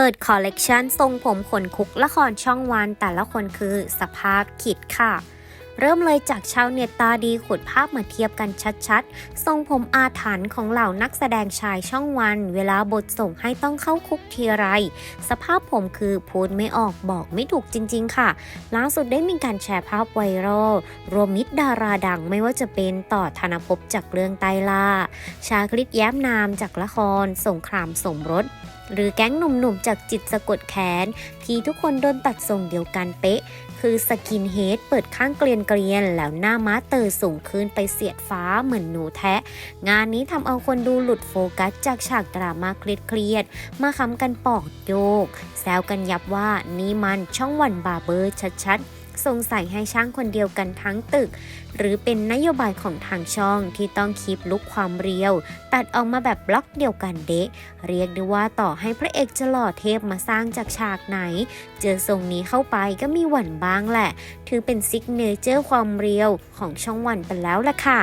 เปิดคอลเลกชันทรงผมขนคุกละครช่องวันแต่ละคนคือสภาพขิดค่ะ เริ่มเลยจากชาวเน็ตตาดีขุดภาพมาเทียบกันชัดๆ ทรงผมอาถรรพ์ของเหล่านักแสดงชายช่องวัน เวลาบทส่งให้ต้องเข้าคุกทีไร สภาพผมคือพูดไม่ออกบอกไม่ถูกจริงๆ ค่ะล่าสุดได้มีการแชร์ภาพไวรัลรวมมิตรดาราดังไม่ว่าจะเป็นต่อธนภพจากเรื่องไตรล่า ชาคริตแย้มนามจากละครสงครามสมรส หรือแก๊งหนุ่มๆ จากจิตสะกดแขน ที่ทุกคนโดนตัดทรงเดียวกันเป๊ะ คือสกินเฮดเปิดข้างเกลียนเกลียนๆแล้วหน้าม้าเตอสูงขึ้นไปเสียดฟ้าเหมือนหนูแทะ งานนี้ทำเอาคนดูหลุดโฟกัสจากฉากดราม่าเครียดๆมาคำกันปอกโยก แซวกันยับว่านี่มันช่องวันบาเบอร์ชัดๆ สงสัยให้ช่างคนเดียวกันทั้งตึก หรือเป็นนโยบายของทางช่องที่ต้องคีบลุกความเรียว ตัดออกมาแบบบล็อกเดียวกันเดะเรียกได้ว่าต่อให้พระเอกจะหล่อเทพมาสร้างจากฉากไหน เจอทรงนี้เข้าไปก็มีหวั่นบ้างแหละ ถือเป็นซิกเนเจอร์ความเรียวของช่องวันไปแล้วล่ะค่ะ